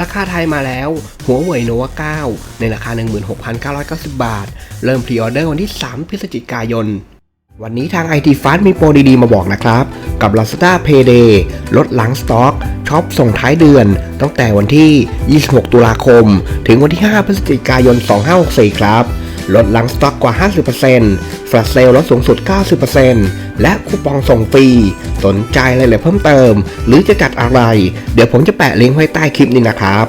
ราคาไทยมาแล้ว หัวเว่ยโนวา9ในราคา 16,990 บาท เริ่มพรีออเดอร์วันที่ 3 พฤศจิกายน วันนี้ทาง IT Fast มีโปรดีๆ มาบอกนะครับ กับ Lazada Payday ลดหลังสต็อกช็อปส่งท้ายเดือน ตั้งแต่วันที่ 26 ตุลาคม ถึงวันที่ 5 พฤศจิกายน 2564 ครับ ลดหลังสต็อกกว่า 50%แฟลชเซลลดสูงสุด 90%และคูปองส่งฟรี สนใจอะไรเลยเพิ่มเติม หรือจะจัดอะไร เดี๋ยวผมจะแปะลิงก์ไว้ใต้คลิปนี้นะครับ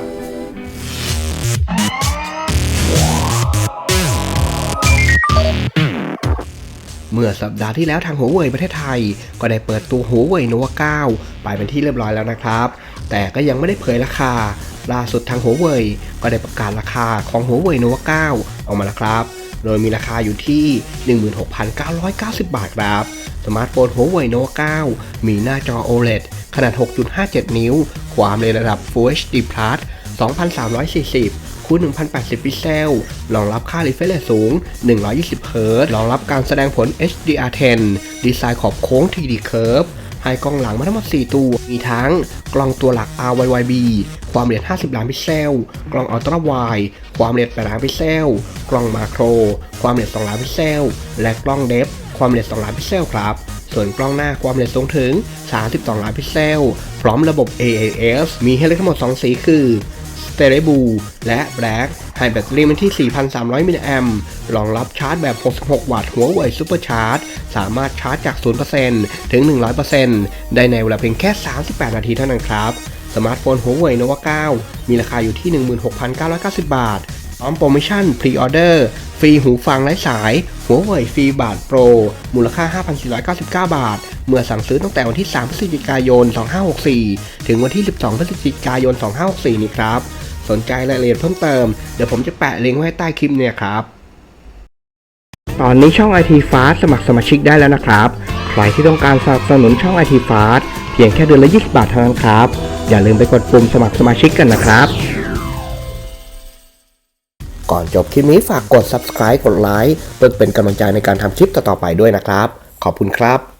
เมื่อสัปดาห์ที่แล้วทางหัวเว่ยประเทศไทย ก็ได้เปิดตัวหัวเว่ยโนวา9ไปเป็นที่เรียบร้อยแล้วนะครับ แต่ก็ยังไม่ได้เผยราคา ล่าสุดทางหัวเว่ยก็ได้ประกาศราคาของหัวเว่ยโนวา9ออกมาแล้วครับ โดยมีราคาอยู่ที่ 16,990 บาทครับ สมาร์ทโฟนหัวเว่ยโนวา9มีหน้าจอ OLED ขนาด 6.57 นิ้ว ความเร็วระดับ Full HD Plus 2340คูณ1080 พิกเซล รองรับค่า refresh rate สูง 120เฮิรตรองรับการแสดงผล HDR10 ดีไซน์ขอบโค้ง 3D Curve ให้กล้องหลังมาทั้งหมด 4 ตัว มีทั้งกล้องตัวหลัก RYYB ความละเอียด 50 ล้านพิกเซล กล้องอัลตร้าไวด์ความละเอียด 8 ล้านพิกเซล กล้องมาโคร ความละเอียด 2 ล้านพิกเซล และกล้องเดฟ ความละเอียด 2 ล้านพิกเซลครับส่วนกล้องหน้าความละเอียดสูงถึง 32 ล้านพิกเซล พร้อมระบบ AAS มีให้เลือกทั้งหมด 2 สีคือ เตเรบูและแบล็กให้แบตเตอรี่มันที่ 4,300 มิลลิแอมรองรับชาร์จแบบ 66 วัตต์หัวเว่ยซูเปอร์ชาร์จ สามารถชาร์จจาก 0%ถึง 100%ได้ในเวลาเพียงแค่ 38 นาทีเท่านั้นครับ สมาร์ทโฟนหัวเว่ยโนวา9มีราคาอยู่ที่ 16,990 บาทพร้อมโปรโมชั่นพรีออเดอร์ฟรีหูฟังไร้สาย หัวเว่ยฟรีบาทโปร มูลค่า 5,499 บาท เมื่อสั่งซื้อตั้งแต่วันที่ 3 พฤศจิกายน 2564 ถึงวันที่ 12 พฤศจิกายน 2564 นี้ครับ สนใจรายละเอียดเพิ่มเติม เดี๋ยวผมจะแปะลิงก์ไว้ใต้คลิปเนี่ยครับ ตอนนี้ช่อง IT Fast สมัครสมาชิกได้แล้วนะครับ ใครที่ต้องการสนับสนุนช่อง IT Fast เพียงแค่เดือนละ 20 บาทเท่านั้นครับ อย่าลืมไปกดปุ่มสมัครสมาชิกกันนะครับ ก่อนจบคลิปนี้ฝากกด subscribe กดไลค์เพื่อเป็นกำลังใจในการทำคลิปต่อๆไปด้วยนะครับ ขอบคุณครับ